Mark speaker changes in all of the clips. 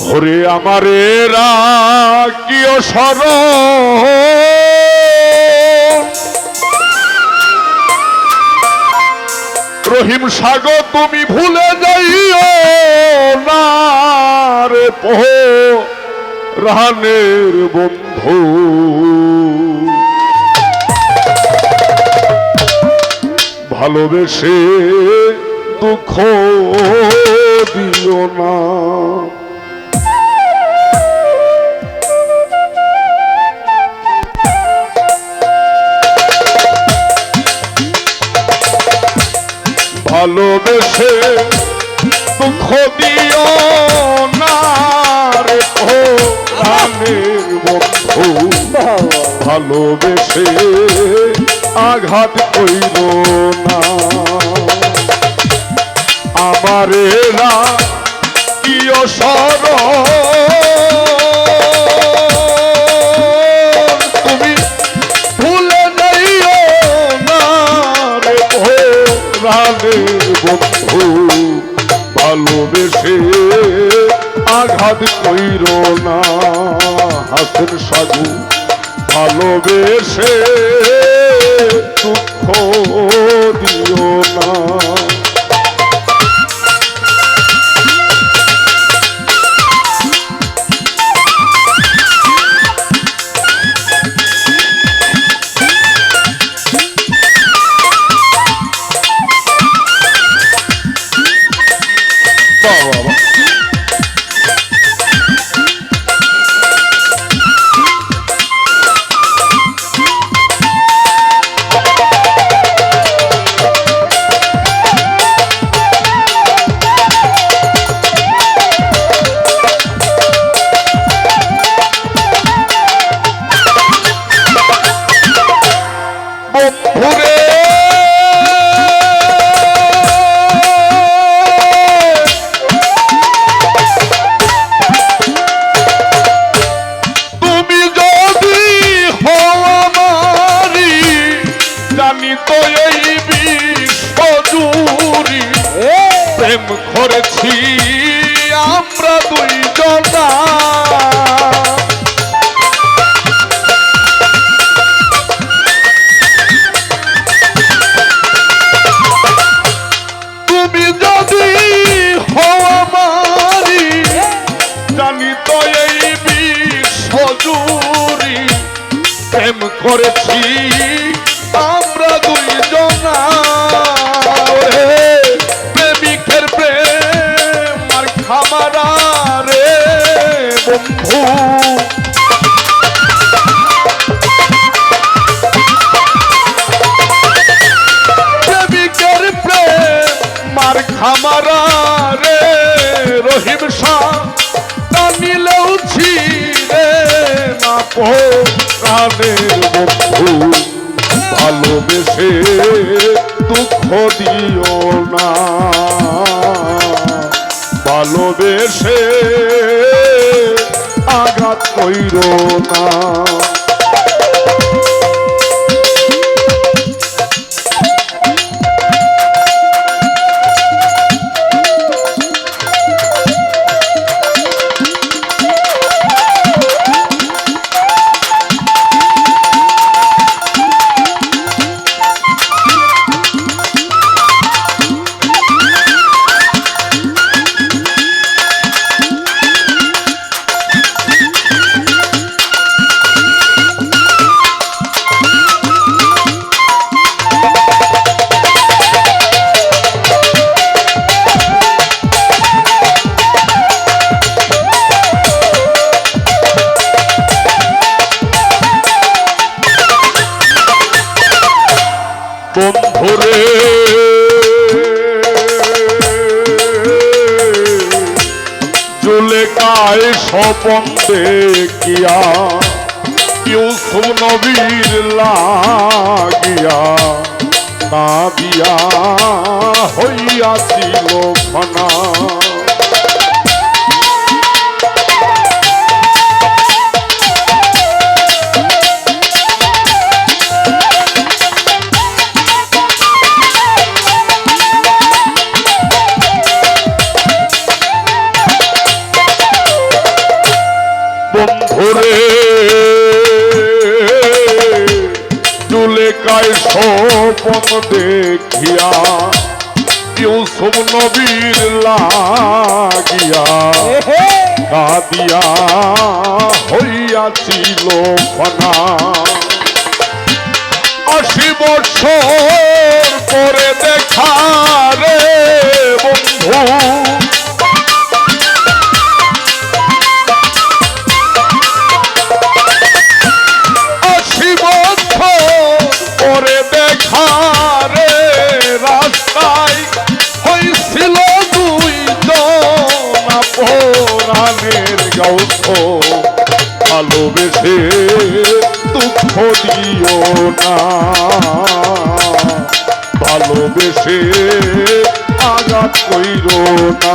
Speaker 1: ওরে আমারে রাখিও সর রহিম সাগর, তুমি ভুলে যাইও না রে পোহ রানের বন্ধু। ভালোবেসে দুঃখ দিও না। ভালোবেসে দুঃখ দিও না রে বন্ধু। ভালোবেসে আঘাত কইল হাসেন সাধু ভালোবেসে দুঃখ দিও না। তুমি যদি হওয়ারি জানি তো এই বিশ্ব জুড়ি প্রেম করেছি। মার খামারা রে, রহিম শাহ টানিলেও ছিঁড়ে না প্রাণের বন্ধু। ভালোবেসে দুঃখ দিও না। ভালোবেসে আঘাত কইর না। জুলেকায় স্বপন দেখিয়া। ইউসুফ নবীর লাগিয়া না দিয়া হইয়াছিল ফনা বন্ধুরে জুলেকায় স্বপন দেখিয়া ইউসুফ নবীর লাগিয়া কাদিয়া হইয়াছিল ফনা। আশি বছর পরে দেখা রে বন্ধু। দিও না। ভালোবেসে আঘাত কইর না।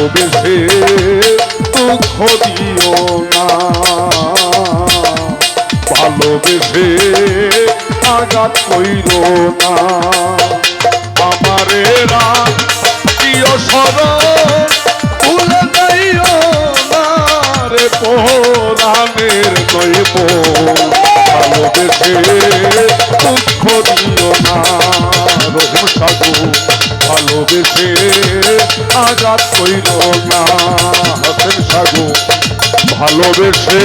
Speaker 1: ভালোবেসে দুঃখ দিও না। ভালোবেসে আঘাত কইর না। আমারে প্রিয় সরণ ভুলে যাইও না রে পোরানের নইব ভালোবেসে দুঃখ দিও না, রহিম সাধু। ভালোবেসে আজাদ কইল না হাতের সাগু। ভালোবেসে